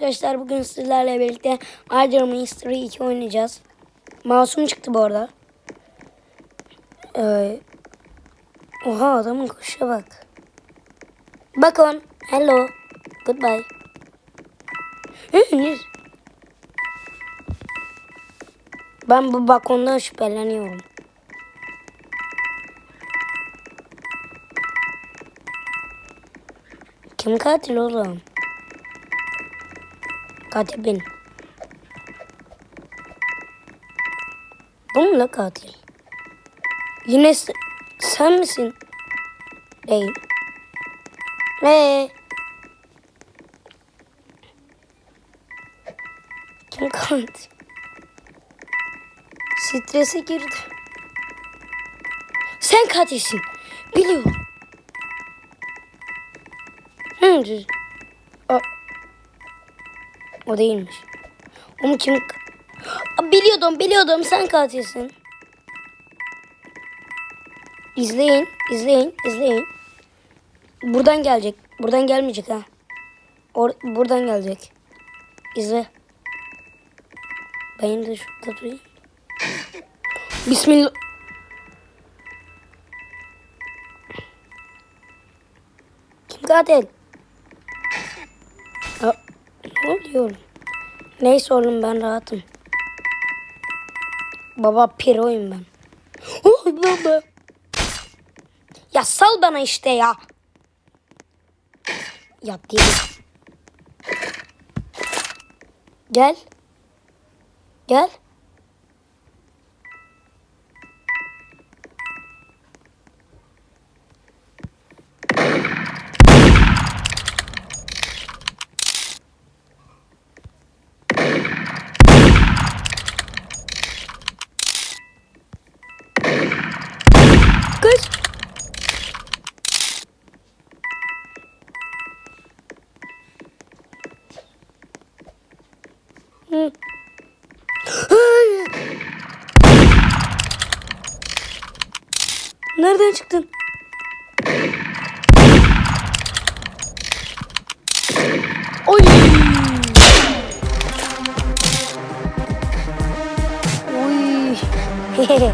Arkadaşlar bugün sizlerle birlikte Murder Mystery 2 oynayacağız. Masum çıktı bu arada. Ee, oha adamın koşuşa bak. Bakın. Hello. Goodbye. Ben bu balkondan şüpheleniyorum. Kim katil oğlum? Katil benim. Bu mu la katil? Yine sen misin? Değil. Ne? Kim katil? Strese girdi. Sen katilsin. Biliyorum. Hı. O, değilmiş. Onu kim... Biliyordum, biliyordum. Sen katilsin. İzleyin, izleyin, izleyin. Buradan gelecek. Buradan gelmeyecek ha. Or buradan gelecek. İzle. Ben de şurada durayım. Bismillah. Kim katil? Oğlum? Neyse oğlum ben rahatım. Baba piroyum ben. Oh baba. Ya sal bana işte ya. Yat diye. Gel. Gel. Nereden çıktın? Oy. Oy.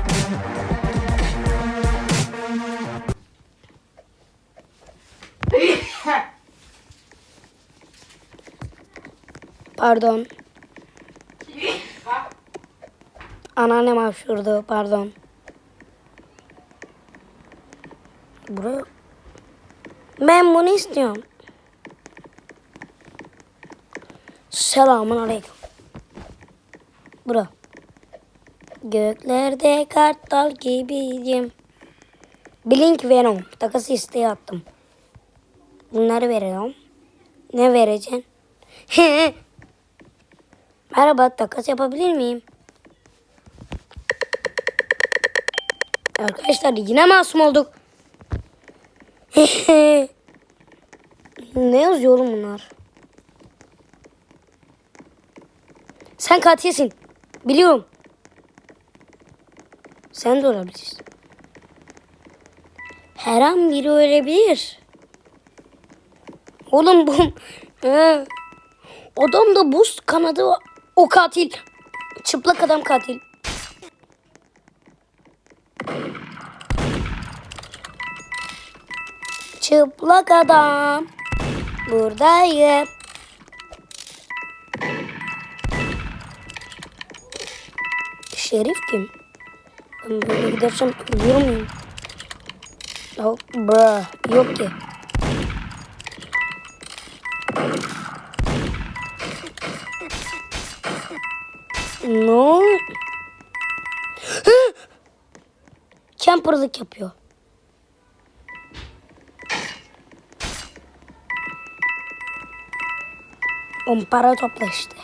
Pardon. Anneannem hapşurdu. Pardon. Buraya. Ben bunu istiyorum. Selamun aleyküm. Bura. Göklerde kartal gibiyim. Blink Venom. Takası isteği attım. Bunları veriyorum. Ne vereceksin? Merhaba takas yapabilir miyim? Arkadaşlar yine masum olduk. ne yazıyor oğlum bunlar? Sen katilsin. Biliyorum. Sen de olabilirsin. Her an biri ölebilir. Oğlum bu... He. Adamda buz kanadı. O katil. Çıplak adam katil. Çıplak adam. Buradayım. Şerif kim? Ben böyle gidersem ölüyor muyum? Yok, bra, yok ki. No. Camperlık yapıyor. On para topla işte.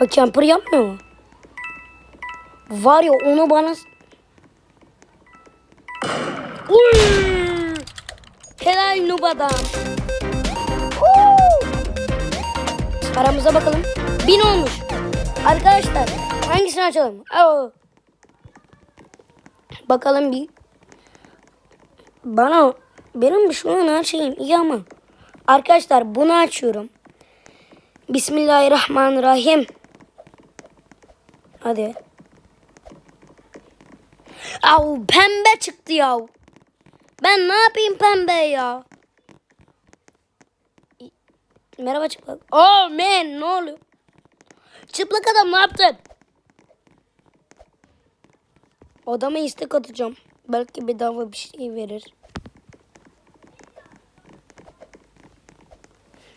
O camper yapmıyor mu? Var ya onu bana... Uy! Helal. Woo! Paramıza bakalım. Bin olmuş. Arkadaşlar hangisini açalım? Oo. Bakalım bir. Bana benim şu an her şeyim iyi ama. Arkadaşlar bunu açıyorum. Bismillahirrahmanirrahim. Hadi. Au pembe çıktı ya. Ben ne yapayım pembe ya? Merhaba çıplak. Oh man ne oluyor? Çıplak adam ne yaptın? Odama istek atacağım. Belki bedava bir şey verir.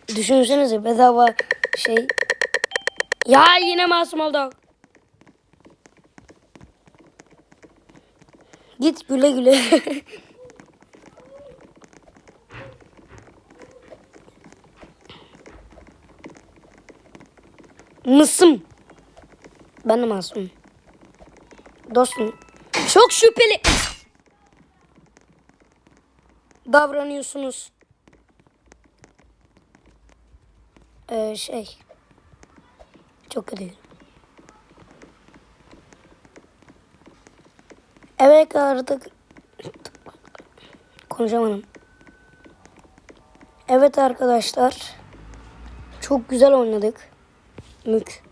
Düşünsenize bedava şey. Ya yine masum oldu. Git güle güle. Mısım. Ben de masumum. Dostum. Çok şüpheli. Davranıyorsunuz. Ee, şey. Çok kötü. Evet artık konuşamadım. Evet arkadaşlar. Çok güzel oynadık. Mük.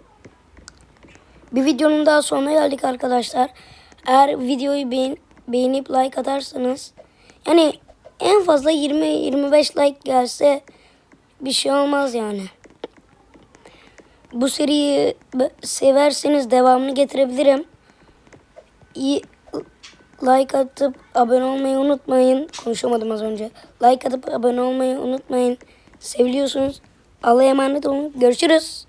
Bir videonun daha sonuna geldik arkadaşlar. Eğer videoyu beğen beğenip like atarsanız yani en fazla 20-25 like gelse bir şey olmaz yani. Bu seriyi severseniz devamını getirebilirim. İyi like atıp abone olmayı unutmayın. Konuşamadım az önce. Like atıp abone olmayı unutmayın. Seviliyorsunuz. Allah'a emanet olun. Görüşürüz.